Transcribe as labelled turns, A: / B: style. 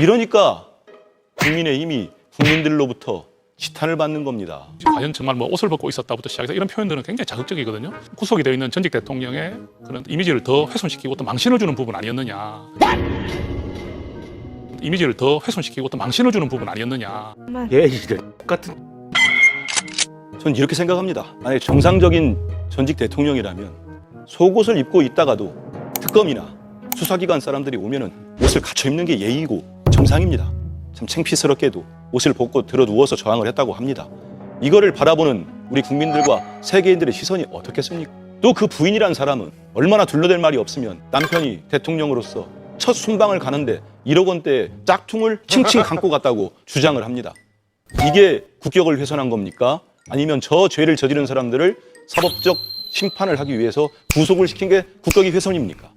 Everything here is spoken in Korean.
A: 이러니까 국민의힘이 국민들로부터 지탄을 받는 겁니다.
B: 과연 정말 뭐 옷을 벗고 있었다부터 시작해서 이런 표현들은 굉장히 자극적이거든요. 구속이 되어 있는 전직 대통령의 그런 이미지를 더 훼손시키고 또 망신을 주는 부분 아니었느냐. 이미지를 더 훼손시키고 또 망신을 주는 부분 아니었느냐.
C: 예, 이들 똑같은
A: 전 이렇게 생각합니다. 만약 정상적인 전직 대통령이라면 속옷을 입고 있다가도 특검이나 수사기관 사람들이 오면은 옷을 갖춰 입는 게 예의고 정상입니다. 참 창피스럽게도 옷을 벗고 들어 누워서 저항을 했다고 합니다. 이거를 바라보는 우리 국민들과 세계인들의 시선이 어떻겠습니까? 또 그 부인이란 사람은 얼마나 둘러댈 말이 없으면 남편이 대통령으로서 첫 순방을 가는데 1억 원대 짝퉁을 칭칭 감고 갔다고 주장을 합니다. 이게 국격을 훼손한 겁니까? 아니면 저 죄를 저지른 사람들을 사법적 심판을 하기 위해서 구속을 시킨 게 국격이 훼손입니까?